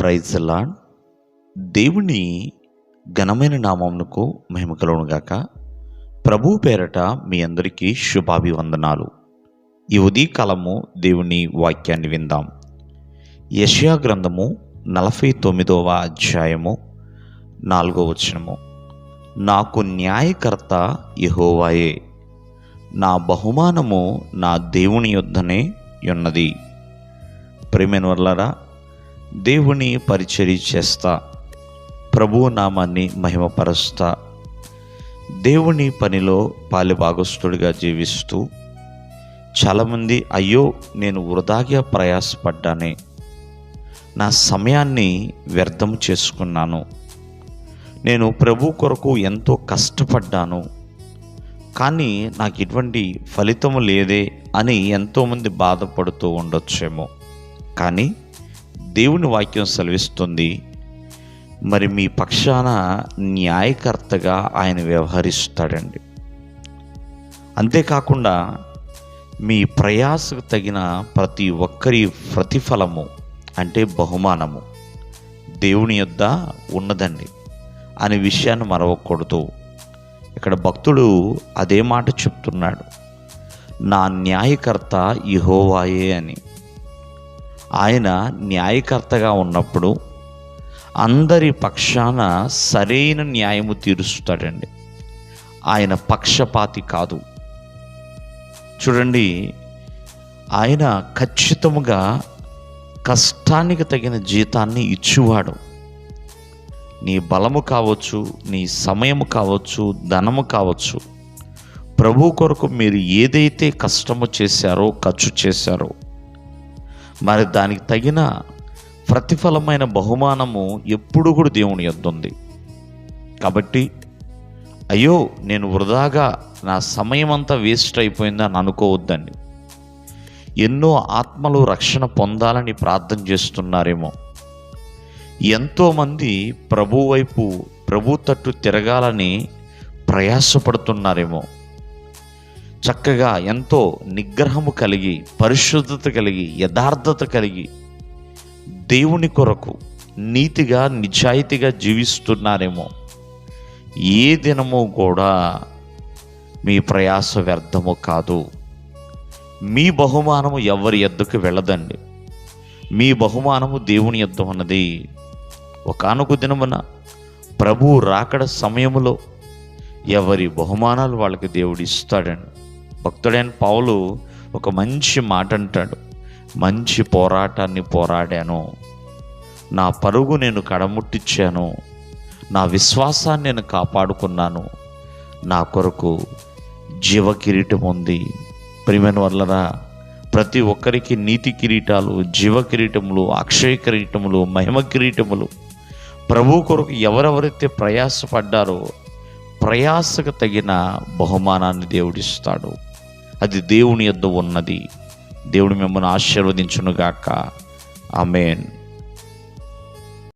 Praise lord దేవుని ఘనమైన నామమునకు మహిమ కలుగునుగాక ప్రభు పేరట మీ అందరికీ శుభాభివందనాలు. ఈ ఉదయకాలము దేవుని వాక్యాన్ని విందాం. యష్యా గ్రంథము నలభై తొమ్మిదవ అధ్యాయము నాలుగో వచనము. నాకు న్యాయకర్త యహోవాయే నా బహుమానము నా దేవుని యొద్దనే ఉన్నది. ప్రేమైన వల్లరా దేవుని పరిచర్య చేస్తా. ప్రభువు నామాన్ని మహిమపరుస్తా. దేవుని పనిలో పాలిభాగస్తుడిగా జీవిస్తూ చాలామంది అయ్యో నేను వృధాగా ప్రయాసపడ్డానే. నా సమయాన్ని వ్యర్థం చేసుకున్నాను. నేను ప్రభు కొరకు ఎంతో కష్టపడ్డాను. కానీ నాకు ఇటువంటి ఫలితము లేదే అని ఎంతోమంది బాధపడుతూ ఉండొచ్చేమో. కానీ దేవుని వాక్యం సెలవిస్తుంది. మరి మీ పక్షాన న్యాయకర్తగా ఆయన వ్యవహరిస్తాడండి. అంతేకాకుండా మీ ప్రయాసకు తగిన ప్రతి ఒక్కరి ప్రతిఫలము అంటే బహుమానము దేవుని యొద్ద ఉన్నదండి. అనే విషయాన్ని మరవకూడదు. ఇక్కడ భక్తుడు అదే మాట చెప్తున్నాడు. నా న్యాయకర్త ఇహోవాయే అని. ఆయన న్యాయకర్తగా ఉన్నప్పుడు అందరి పక్షాన సరైన న్యాయము తీరుస్తాడండి. ఆయన పక్షపాతి కాదు. చూడండి ఆయన ఖచ్చితముగా కష్టానికి తగిన జీతాన్ని ఇచ్చేవాడు. నీ బలము కావచ్చు నీ సమయము కావచ్చు ధనము కావచ్చు ప్రభు కొరకు మీరు ఏదైతే కష్టము చేశారో ఖర్చు చేశారో మరి దానికి తగిన ప్రతిఫలమైన బహుమానము ఎప్పుడు కూడా దేవుని ఎద్దుంది ఉంది కాబట్టి అయ్యో నేను వృధాగా నా సమయం అంతా వేస్ట్ అయిపోయిందని అనుకోవద్దండి. ఎన్నో ఆత్మలు రక్షణ పొందాలని ప్రార్థన చేస్తున్నారేమో. ఎంతోమంది ప్రభు వైపు ప్రభు తట్టు తిరగాలని ప్రయాసపడుతున్నారేమో. చక్కగా ఎంతో నిగ్రహము కలిగి పరిశుద్ధత కలిగి యథార్థత కలిగి దేవుని కొరకు నీతిగా నిజాయితీగా జీవిస్తున్నారేమో. ఏ దినము కూడా మీ ప్రయాస వ్యర్థము కాదు. మీ బహుమానము ఎవరి ఎద్దుకు వెళ్ళదండి. మీ బహుమానము దేవుని యొద్ద ఉన్నది. ఒకనొక దినమున ప్రభు రాకడ సమయములో ఎవరి బహుమానాలు వాళ్ళకి దేవుడు ఇస్తాడండి. భక్తుడైన పౌలు ఒక మంచి మాట అంటాడు మంచి పోరాటాన్ని పోరాడాను. నా పరుగు నేను కడముట్టించాను నా విశ్వాసాన్ని నేను కాపాడుకున్నాను. నా కొరకు జీవ కిరీటం ఉంది ప్రిమెన్ వల్లరా ప్రతి ఒక్కరికి నీతి కిరీటాలు జీవ కిరీటములు అక్షయ కిరీటములు మహిమ కిరీటములు. ప్రభు కొరకు ఎవరెవరైతే ప్రయాసపడ్డారో ప్రయాసకు తగిన బహుమానాన్ని దేవుడిస్తాడు. అది దేవుని యొద్ద ఉన్నది. దేవుడు మిమ్మల్ని ఆశీర్వదించునుగాక. ఆమెన్.